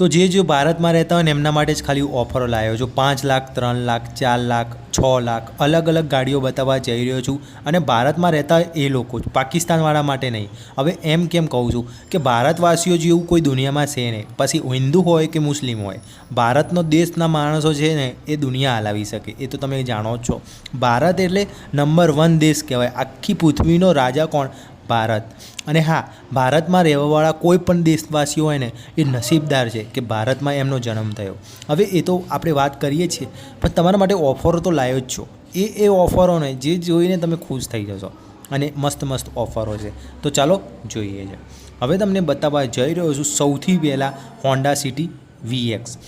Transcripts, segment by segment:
તો જે જો ભારતમાં રહેતા હોય ને એમના માટે જ ખાલી ઓફરો લાવ્યો છું. પાંચ લાખ, ત્રણ લાખ, ચાર લાખ, છ લાખ, અલગ અલગ ગાડીઓ બતાવવા જઈ રહ્યો છું. અને ભારતમાં રહેતા એ લોકો જ, પાકિસ્તાનવાળા માટે નહીં. હવે એમ કેમ કહું છું કે ભારતવાસીઓ જેવું કોઈ દુનિયામાં છે નહીં. પછી હિન્દુ હોય કે મુસ્લિમ હોય, ભારતનો દેશના માણસો છે ને એ દુનિયા હલાવી શકે. એ તો તમે જાણો જ છો. ભારત એટલે નંબર વન દેશ કહેવાય. આખી પૃથ્વીનો રાજા કોણ? ભારત. અને હા, ભારતમાં રહેવાવાળા કોઈ પણ દેશવાસીઓ હોય ને, એ નસીબદાર છે કે ભારતમાં એમનો જન્મ થયો. હવે એ તો આપણે વાત કરીએ છીએ, પણ તમારા માટે ઓફરો તો લાવ્યો જ છો. એ એ ઓફરોને જે જોઈને તમે ખુશ થઈ જશો. અને મસ્ત મસ્ત ઓફરો છે. તો ચાલો જોઈએ છે. હવે તમને બતાવવા જઈ રહ્યો છું સૌથી પહેલાં હોન્ડા સિટી વીએક્સ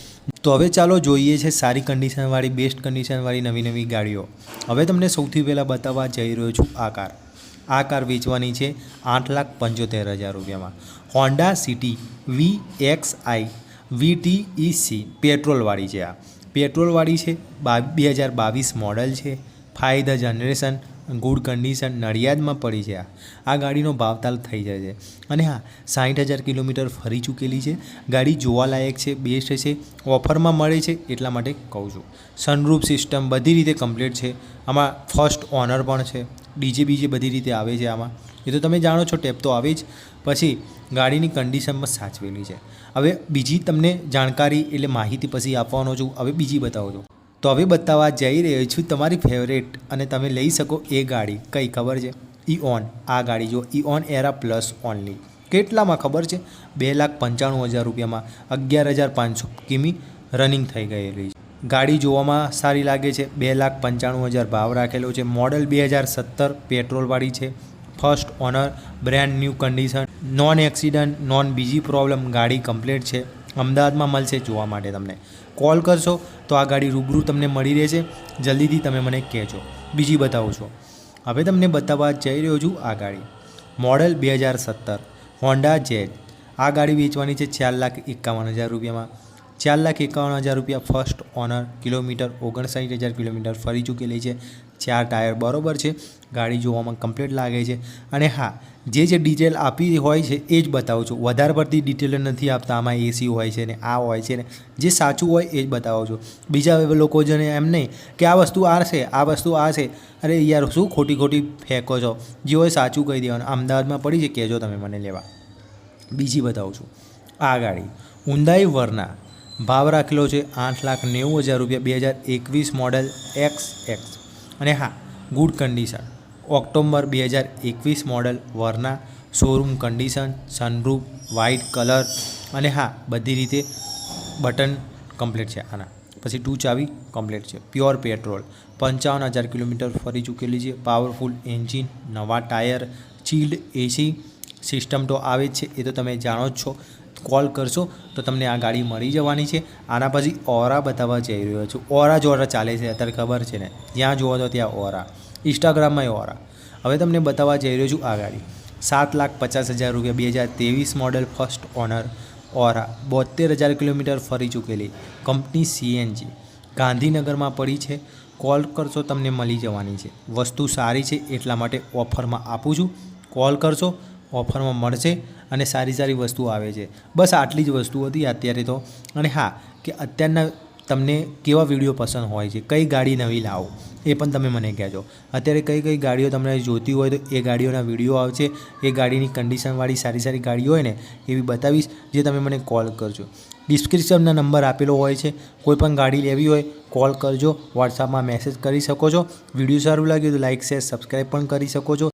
તો હવે ચાલો જોઈએ છે સારી કન્ડિશનવાળી બેસ્ટ કન્ડિશનવાળી નવી નવી ગાડીઓ. હવે તમને સૌથી પહેલાં બતાવવા જઈ રહ્યો છું આ કાર આ કાર વેચવાની છે આઠ લાખ પંચોતેર હજાર રૂપિયામાં. Honda City V X I VTEC પેટ્રોલવાળી છે આ. પેટ્રોલવાળી છે, બા, બે હજાર બાવીસ મોડલ છે ધ જનરેશન, ગુડ કન્ડિશન, નડિયાદમાં પડી છે આ. આ ગાડીનો ભાવતાલ થઈ જાય છે. અને હા સાઠ હજાર કિલોમીટર ફરી ચૂકેલી છે. ગાડી જોવાલાયક છે, બેસ્ટ છે, ઓફરમાં મળે છે, એટલા માટે કહું છું. સનરૂફ સિસ્ટમ બધી રીતે કમ્પ્લીટ છે. આમાં ફર્સ્ટ ઓનર પણ છે. ડીજે બીજે બધી રીતે આવે છે આમાં, એ તો તમે જાણો છો ટેપ તો આવે જ. પછી ગાડીની કન્ડિશનમાં સાચવેલી છે. હવે બીજી તમને જાણકારી એટલે માહિતી પછી આપવાનો છું. હવે બીજી બતાવો છું. તો હવે બતાવવા જઈ રહ્યો છું તમારી ફેવરેટ અને તમે લઈ શકો એ ગાડી. કઈ ખબર છે? ઈ ઓન આ ગાડી જો ઓન એરા પ્લસ ઓનલી કેટલામાં ખબર છે? બે લાખ પંચાણું હજાર રૂપિયામાં અગિયાર હજાર પાંચસો કિમી રનિંગ થઈ ગયેલી ગાડી જોવામાં સારી લાગે છે. બે લાખ પંચાણું હજાર ભાવ રાખેલો છે. મોડલ બે હજાર સત્તર પેટ્રોલવાળી છે. First owner, brand new condition, non accident, non બીજી પ્રોબ્લેમ ગાડી કમ્પ્લીટ છે. અમદાવાદમાં મળશે જોવા માટે તમને. કોલ કરશો તો આ ગાડી રૂબરૂ તમને મળી રહેશે. જલ્દીથી તમે મને કહેજો. બીજી બતાવો છો. હવે તમને બતાવવા જઈ રહ્યો છું આ ગાડી. મોડલ બે હજાર સત્તર, હોન્ડા જેડ. આ ગાડી વેચવાની છે ચાર લાખ એકાવન હજાર રૂપિયામાં. ચાર લાખ એકાવન હજાર રૂપિયા ફર્સ્ટ ઓનર કિલોમીટર ઓગણસાઠ હજાર કિલોમીટર ફરી ચૂકેલી છે. ચાર ટાયર બરોબર છે. ગાડી જોવામાં કમ્પ્લીટ લાગે છે. અને હા, જે જે ડિટેલ આપી હોય છે એ જ બતાવું છું. વધારે પડતી ડિટેલ નથી આપતા. આમાં એસી હોય છે ને આ હોય છે ને જે સાચું હોય એ જ બતાવો છું. બીજા લોકો જેને એમ નહીં કે આ વસ્તુ આ છે, આ વસ્તુ આ છે. અરે યાર, શું ખોટી ખોટી ફેંકો છો? જે હોય સાચું કહી દેવાનું. અમદાવાદમાં પડી છે. કહેજો તમે મને લેવા. બીજી બતાવું છું. આ ગાડી ઊંડાઈ વરના ભાવ રાખેલો છે આઠ લાખ નેવું હજાર રૂપિયા, બે હજાર એકવીસ મોડલ એક્સ એક્સ. અને હા, ગુડ કન્ડિશન ઓક્ટોબર બે હજાર એકવીસ model Verna, showroom condition sunroof white colour અને હા, બધી રીતે બટન કમ્પ્લીટ છે આના. પછી ટુ ચાવી કમ્પ્લીટ છે. પ્યોર પેટ્રોલ પંચાવન હજાર કિલોમીટર ફરી ચૂકેલી છે. પાવરફુલ એન્જિન નવા ટાયર ચીલ્ડ એસી સિસ્ટમ તો આવે જ છે, એ તો તમે જાણો જ છો. કોલ કરશો તો તમને આ ગાડી મળી જવાની છે. આના પછી ઓરા બતાવવા જઈ રહ્યો છું. ઓરા જ ઓરા ચાલે છે, અત્યારે ખબર છે ને. જ્યાં જુઓ તો ત્યાં ઓરા. ઇન્સ્ટાગ્રામમાં ઓરા. હવે તમને બતાવવા જઈ રહ્યો છું આ ગાડી. સાત લાખ પચાસ હજાર રૂપિયા, બે હજાર ત્રેવીસ મોડલ ફર્સ્ટ ઓનર ઓરા. બોતેર હજાર કિલોમીટર ફરી ચૂકેલી. કંપની સીએનજી ગાંધીનગરમાં પડી છે. કોલ કરશો તમને મળી જવાની છે. વસ્તુ સારી છે, એટલા માટે ઓફરમાં આપું છું. કોલ કરશો ઓફરમાં મળશે અને સારી સારી વસ્તુઓ આવે છે. બસ આટલી જ વસ્તુ હતી અત્યારે તો. અને હા, કે અત્યારના તમને કેવા વીડિયો પસંદ હોય છે? કઈ ગાડી નવી લાવો? એ પણ તમે મને કહેજો. અત્યારે કઈ કઈ ગાડીઓ તમને જોતી હોય તો એ ગાડીઓના વીડિયો આવશે. એ ગાડીની કન્ડિશનવાળી સારી સારી ગાડી હોય ને, એવી બતાવીશ, જે તમે મને કોલ કરજો. ડિસ્ક્રિપ્શનના નંબર આપેલો હોય છે. કોઈ પણ ગાડી લેવી હોય કોલ કરજો. વોટ્સઅપમાં મેસેજ કરી શકો છો. વીડિયો સારું લાગ્યું તો લાઇક શેર સબસ્ક્રાઈબ પણ કરી શકો છો.